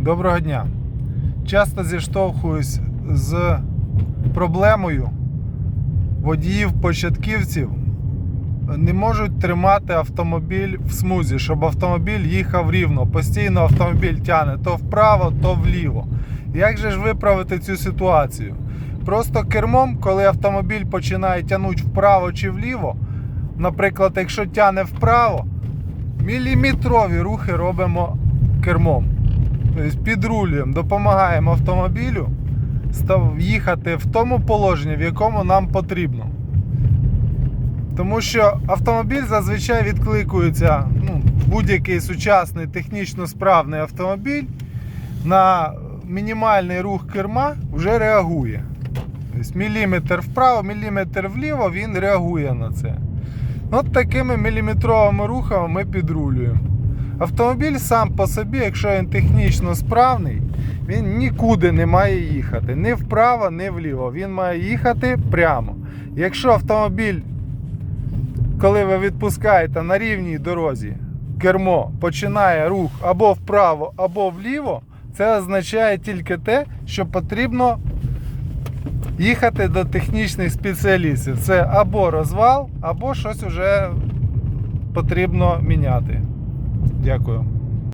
Доброго дня. Часто зіштовхуюсь з проблемою водіїв-початківців не можуть тримати автомобіль в смузі, щоб автомобіль їхав рівно. Постійно автомобіль тягне то вправо, то вліво. Як же ж виправити цю ситуацію? Просто кермом, коли автомобіль починає тягнути вправо чи вліво, наприклад, якщо тягне вправо, міліметрові рухи робимо кермом. Тобто підрулюємо, допомагаємо автомобілю їхати в тому положенні, в якому нам потрібно. Тому що автомобіль зазвичай відкликується, ну, будь-який сучасний технічно справний автомобіль на мінімальний рух керма вже реагує. Тобто міліметр вправо, міліметр вліво, він реагує на це. От такими міліметровими рухами ми підрулюємо. Автомобіль сам по собі, якщо він технічно справний, він нікуди не має їхати. Ні вправо, ні вліво. Він має їхати прямо. Якщо автомобіль, коли ви відпускаєте на рівній дорозі кермо, починає рух або вправо, або вліво, це означає тільки те, що потрібно їхати до технічних спеціалістів. Це або розвал, або щось вже потрібно міняти. Дякую.